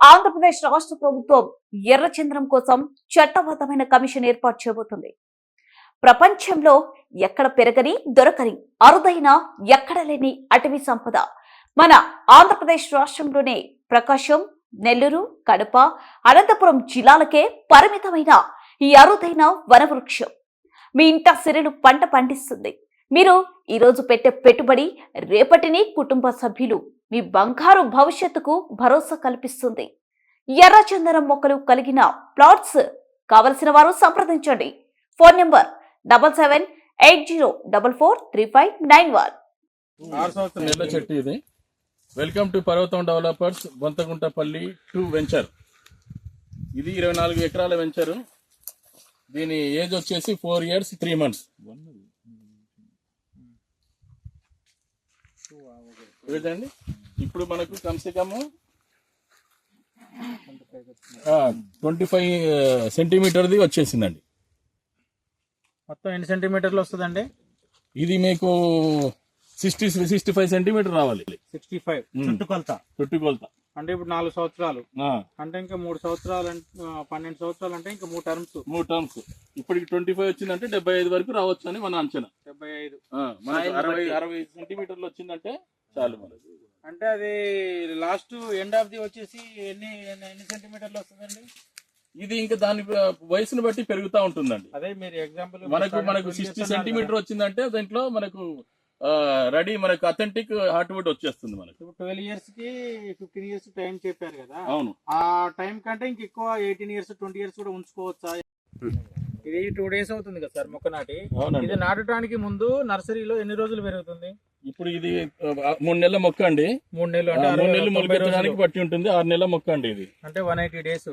ఆంధ్రప్రదేశ్ రాష్ట్ర ప్రభుత్వం ఎర్రచంద్రం కోసం చట్టబద్ధమైన కమిషన్ ఏర్పాటు చేయబోతుంది. ప్రపంచంలో ఎక్కడ పెరగని దొరకని అరుదైన ఎక్కడ లేని అటవీ సంపద. మన ఆంధ్రప్రదేశ్ రాష్ట్రంలోనే ప్రకాశం నెల్లూరు కడప అనంతపురం జిల్లాలకే పరిమితమైన ఈ అరుదైన వనవృక్షం. మీ ఇంట సిరెలు పంట పండిస్తుంది. మీరు ఈరోజు పెట్టే పెట్టుబడి రేపటిని కుటుంబ సభ్యులు మీ బంగారు భవిష్యత్తుకు భరోసా కల్పిస్తుంది. ఎర్రచందనం మొక్కలు కలిగిన ప్లాట్స్ కావలసిన వారు సంప్రదించండి. Phone number double seven eight zero double four three five nine one. చెట్టు ఇది. Welcome to Parvatham developers Bonthaguntapalli two venture. ఇది ఇరవై నాలుగు ఎకరాల వెంచరు. దీని ఏజ్ వచ్చేసి ఫోర్ ఇయర్స్ త్రీ మంత్స్. ఏదండి ఇప్పుడు మనకు కమ్సే కమ్ ట్వంటీ ఫైవ్ సెంటీమీటర్ది వచ్చేసిందండి. మొత్తం ఎన్ని సెంటీమీటర్లు వస్తుందండి? ఇది మీకు సిక్స్టీ సిక్స్టీ ఫైవ్ సెంటీమీటర్ రావాలి సిక్స్టీ ఫైవ్. చుట్టుకొలత చుట్టుకొలత. అంటే ఇప్పుడు నాలుగు సంవత్సరాలు. అంటే ఇంకా మూడు సంవత్సరాలు పన్నెండు సంవత్సరాలు అంటే ఇంకా మూడు టర్మ్స్. మూడు టర్మ్స్. ఇప్పటికి ట్వంటీ ఫైవ్ వచ్చిందంటే డెబ్బై ఐదు వరకు రావచ్చు అని మన అంచనా. డెబ్బై ఐదు. అరవై. అరవై సెంటీమీటర్లు వచ్చిందంటే చాలు మనకు అంటే అది లాస్ట్ ఎండ్ ఆఫ్ ది వచ్చేసి ఎన్ని ఎన్ని- సెంటీమీటర్లు వస్తుందండి? ఇది ఇంకా దాని వయసును బట్టి పెరుగుతూ ఉంటుందండి. అదే మీరు ఎగ్జాంపుల్ మనకు మనకు సిక్స్టీ సెంటీమీటర్ వచ్చిందంటే దాంట్లో మనకు రెడీ మనకు అథెంటిక్ హార్ట్వుడ్ వచ్చేస్తుంది మనకు. ట్వెల్వ్ ఇయర్స్కి ఫిఫ్టీన్ ఇయర్స్ టైం చెప్పారు కదా. అవును. ఆ టైం కంటే ఇంక ఎక్కువ ఎయిటీన్ ఇయర్స్ ట్వంటీ ఇయర్స్ కూడా ఉంచుకోవచ్చా? ఇది టూ డేస్ అవుతుంది కదా సార్ మొక్క నాటి ఇది నాటడానికి ముందు నర్సరీలో ఎన్ని రోజులు పెరుగుతుంది? ఇప్పుడు ఇది మూడు నెలల మొక్క అండి. మూడు నెలలు అంటే మూడు నెలలు మొలకెత్తడానికి. బట్టి ఉంటుంది. ఆరు నెలల మొక్క అండి ఇది. అంటే వన్ ఎయిటీ డేస్.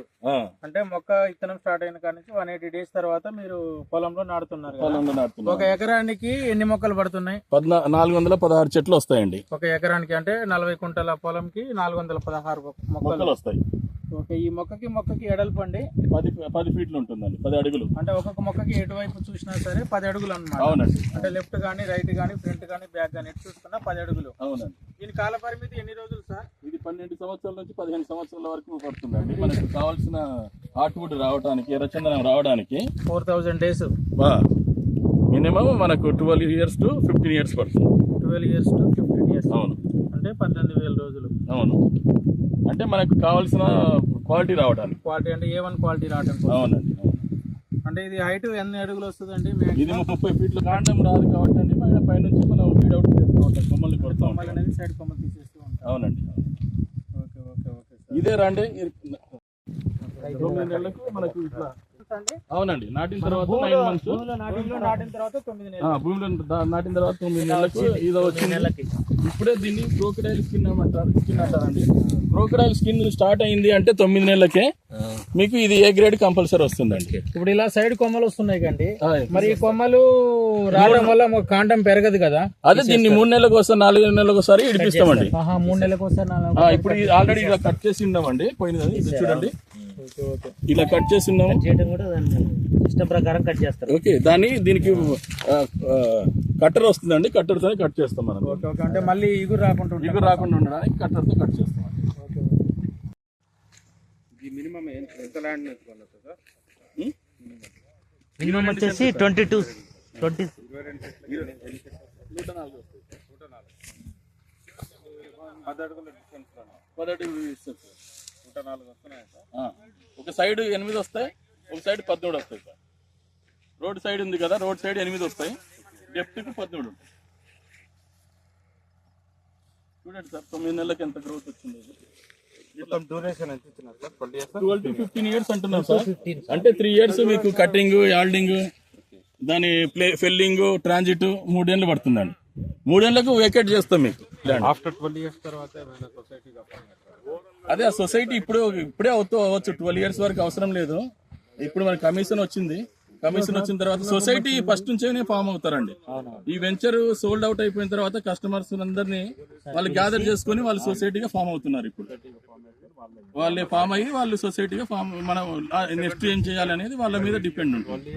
అంటే మొక్క ఇత్తనం స్టార్ట్ అయిన కాడ నుంచి వన్ ఎయిటీ డేస్ తర్వాత మీరు పొలంలో నాటుతున్నారు కదా. పొలంలో ఒక నాటుతున్నాం ఎకరానికి ఎన్ని మొక్కలు పడుతున్నాయి? నాలుగు వందల పదహారు చెట్లు వస్తాయండి. ఒక ఎకరానికి అంటే నలభై కుంటల పొలంకి నాలుగు వందల పదహారు మొక్క- మొక్కలు. మొక్కలు వస్తాయి. ఓకే ఈ మొక్కకి మొక్కకి ఎడల్పు అండి? పది పది ఫీట్లు ఉంటుందండి పది అడుగులు. అంటే ఒక్కొక్క మొక్కకి ఎటువైపు చూసినా సరే పది అడుగులు అన్నమాట అవునండి. అంటే లెఫ్ట్ కానీ రైట్ కానీ ఫ్రంట్ కానీ బ్యాక్ కానీ ఎటు చూసుకున్నా పది అడుగులు. అవునండి. దీని కాల పరిమితి ఎన్ని రోజులు సార్? ఇది పన్నెండు సంవత్సరాల నుంచి పదిహేను సంవత్సరాల వరకు పడుతుందండి. మనకు కావాల్సిన హార్ట్వుడ్ రావడానికి ఎర్రచందనం రావడానికి ఫోర్ థౌజండ్ డేస్. మినిమం మనకు twelve years to fifteen years పడుతుంది. Twelve years to fifteen years. అవును. అంటే పద్దెనిమిది వేల రోజులు. అవును. అంటే మనకు కావాల్సిన క్వాలిటీ రావడానికి. క్వాలిటీ అంటే ఏ వన్ క్వాలిటీ రావడం కోసం. అవునండి అవును. అంటే ఇది హైట్ ఎన్ని అడుగులు వస్తుందండి? ఇది ముప్పై ఫీట్లు కాండం రాదు కాబట్టి అండి పైన పైనుంచి మనం వీడ్ అవుట్ చేస్తూ ఉంటాం కొమ్మల్ని కొడుతూ కొమ్మలు ఉంటాం. అనేది సైడ్ కొమ్మలు తీసేస్తూ ఉంటాం. అవునండి అవును. ఓకే ఓకే ఓకే ఇదే రండి తొమ్మిది నెలలకు మనకు ఇట్లా అండి అవునండి నాటిన తర్వాత నైన్ మంత్స్ భూమిలో నాటిన తర్వాత తొమ్మిది నెలలు. భూమిలో దా- నాటిన తర్వాత తొమ్మిది నెలలకు ఇది వచ్చింది ఇప్పుడే దీన్ని క్రోకడైల్ స్కిన్ అంటారు స్కిన్ అంటారండి. క్రోకడైల్ స్కిన్ స్టార్ట్ అయింది అంటే తొమ్మిది నెలలకే. మీకు ఇది ఏ గ్రేడ్ కంపల్సరీ వస్తుందండి? ఇప్పుడు ఇలా సైడ్ కొమ్మలు వస్తున్నాయి కండి. మరి ఈ కొమ్మలు రావడం వల్ల మాకు కాండం పెరగదు కదా? అదే దీన్ని మూడు నెలలకు ఒకసారి నాలుగు నెలలకు ఒకసారి ఇడిపిస్తామండి. మూడు నెలలకు ఒకసారి ఇప్పుడు ఆల్రెడీ ఇలా కట్ చేసి ఉన్నామండి పోయినది ఇది చూడండి. ఇలా కట్ చేసి ఉన్నాము. చేయడం కూడా దాన్ని ఇష్టం ప్రకారం కట్ చేస్తారు. ఓకే దాన్ని దీనికి కట్టర్ వస్తుందండి కట్టర్తో కట్ చేస్తాం మనం. ఓకే ఓకే అంటే మళ్ళీ ఇగురు రాకుండా. ఇగురు రాకుండా ఉండడానికి కట్టర్తో కట్ చేస్తాం. మినిమం ఎంత ల్యాండ్ వచ్చేసి ట్వంటీ టూ ట్వంటీ నూట నాలుగు వస్తాయి. పది అడుగుల డిస్టెన్స్ సార్. నూట నాలుగు వస్తున్నాయి సార్? ఆ, ఒక సైడ్ ఎనిమిది వస్తాయి ఒక సైడ్ పద్మూడు వస్తాయి సార్. రోడ్ సైడ్ ఉంది కదా రోడ్ సైడ్ ఎనిమిది వస్తాయి డెప్త్కి పద్మూడు ఉంటాయి. చూడండి సార్ తొమ్మిది నెలలకు ఎంత గ్రోత్ వచ్చింది ట్వెల్వ్ టు ఫిఫ్టీన్ ఇయర్స్ అంటున్నాం సార్. అంటే త్రీ ఇయర్స్ మీకు కటింగ్ యాల్డింగ్ దాని ప్లే ఫెల్లింగ్ ట్రాన్జిట్ మూడేళ్ళు పడుతుందండి. మూడేళ్ళకు వేకేట్ చేస్తాం మీకు. ఆఫ్టర్ ట్వెల్వ్ ఇయర్స్ తర్వాత అదే ఆ సొసైటీ ఇప్పుడు ఇప్పుడే అవుతూ అవ్వచ్చు. ట్వెల్వ్ ఇయర్స్ వరకు అవసరం లేదు. ఇప్పుడు మన కమిషన్ వచ్చింది. కమిషన్ వచ్చిన తర్వాత సొసైటీ ఫస్ట్ నుంచే ఫామ్ అవుతారండి. ఈ వెంచర్ సోల్డ్ అవుట్ అయిపోయిన తర్వాత కస్టమర్స్ అందరినీ వాళ్ళు గ్యాదర్ చేసుకొని వాళ్ళు సొసైటీగా ఫామ్ అవుతున్నారు ఇప్పుడు. వాళ్ళే ఫామ్ అయ్యి వాళ్ళు సొసైటీగా ఫామ్ మనం నెక్స్ట్ ఏం చేయాలనేది వాళ్ళ మీద డిపెండ్ ఉంటుంది.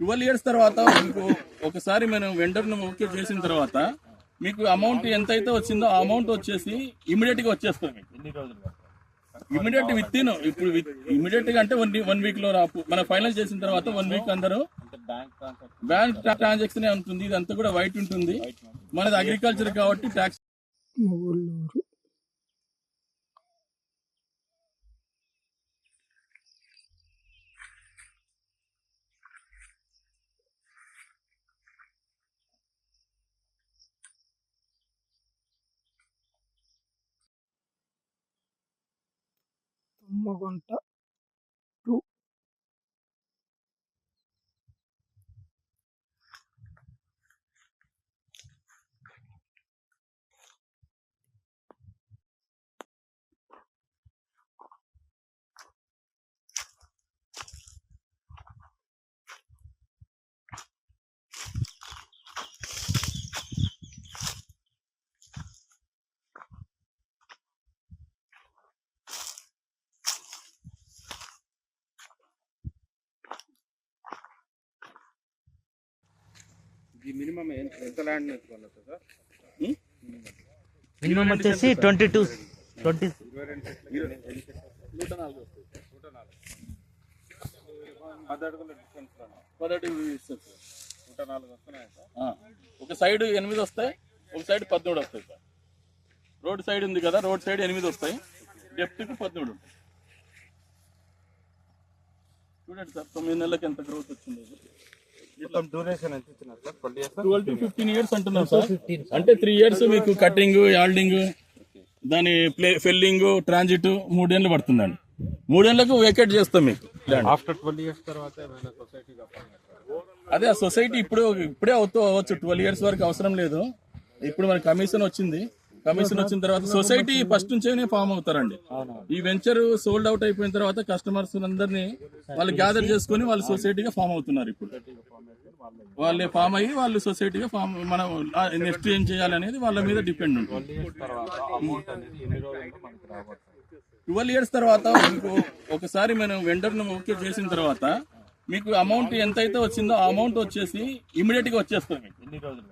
ట్వెల్వ్ ఇయర్స్ తర్వాత ఒకసారి మనం వెండర్ను ఓకే చేసిన తర్వాత మీకు అమౌంట్ ఎంత అయితే వచ్చిందో ఆ అమౌంట్ వచ్చేసి ఇమీడియట్గా వచ్చేస్తుంది మీకు. ఎన్ని రోజులు ఇమీడియట్ విత్ ఇన్ ఇప్పుడు ఇమీడియట్గా అంటే వన్ వన్ వీక్లో రాపు మనం ఫైనల్ చేసిన తర్వాత వన్ వీక్ అందరూ బ్యాంక్ ట్రాన్సాక్షన్ ఉంటుంది ఇదంతా కూడా వైట్ ఉంటుంది. మనది అగ్రికల్చర్ కాబట్టి tax ముగుళ్ళూరు minimum ఎంత ల్యాండ్ మినిమం వచ్చేసి ట్వంటీ టూ ట్వంటీ పది అడుగుల డిస్టెన్స్ పదహారు ఇస్తారు సార్. నూట నాలుగు వస్తున్నాయి ఒక సైడ్ ఎనిమిది వస్తాయి ఒక సైడ్ పద్మూడు వస్తాయి సార్. రోడ్ సైడ్ ఉంది కదా రోడ్ సైడ్ ఎనిమిది వస్తాయి. డెప్త్కి పద్మూడు. ఉంటాయి చూడండి సార్ తొమ్మిది నెలలకి ఎంత గ్రోత్ వచ్చింది మొత్తం డ్యూరేషన్ ఎంత ఇచ్చినారు sir? Twenty years twelve to fifteen years అంటున్నాం సార్. అంటే త్రీ ఇయర్స్ మీకు కటింగ్ యాల్డింగ్ దాని ప్లే ఫెల్లింగ్ ట్రాన్జిట్ మూడేళ్ళు పడుతుందండి. మూడేళ్ళకు వేకేట్ చేస్తాం మీకు. ఆఫ్టర్ ట్వెల్వ్ ఇయర్స్ తర్వాత అదే ఆ సొసైటీ ఇప్పుడు ఇప్పుడే అవుతూ అవ్వచ్చు. ట్వెల్వ్ ఇయర్స్ వరకు అవసరం లేదు. ఇప్పుడు మన కమిషన్ వచ్చింది. కమిషన్ వచ్చిన తర్వాత సొసైటీ ఫస్ట్ నుంచే ఫామ్ అవుతారండి. ఈ వెంచర్ సోల్డ్ అవుట్ అయిపోయిన తర్వాత కస్టమర్స్ అందరినీ వాళ్ళు గ్యాదర్ చేసుకొని వాళ్ళు సొసైటీగా ఫామ్ అవుతున్నారు ఇప్పుడు. వాళ్ళే ఫామ్ అయ్యి వాళ్ళు సొసైటీగా ఫామ్ మనం నెక్స్ట్ ఏం చేయాలి అనేది వాళ్ళ మీద డిపెండ్ ఉంటుంది. ట్వెల్వ్ ఇయర్స్ తర్వాత మీకు ఒకసారి మనం వెండర్ను ఓకే చేసిన తర్వాత మీకు అమౌంట్ ఎంత అయితే వచ్చిందో ఆ అమౌంట్ వచ్చేసి ఇమీడియట్గా వచ్చేస్తుంది. మీకు ఎన్ని రోజులు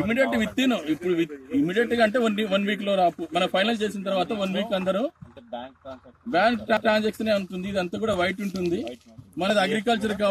ఇమీడియట్ విత్ ఇన్ ఇప్పుడు ఇమీడియట్గా అంటే వన్ వన్ వీక్లో రాపు. మనం ఫైనల్ చేసిన తర్వాత వన్ వీక్ అందరూ బ్యాంక్ ట్రాన్సాక్షన్ ఉంటుంది ఇదంతా కూడా వైట్ ఉంటుంది. మనది అగ్రికల్చర్ కాబట్టి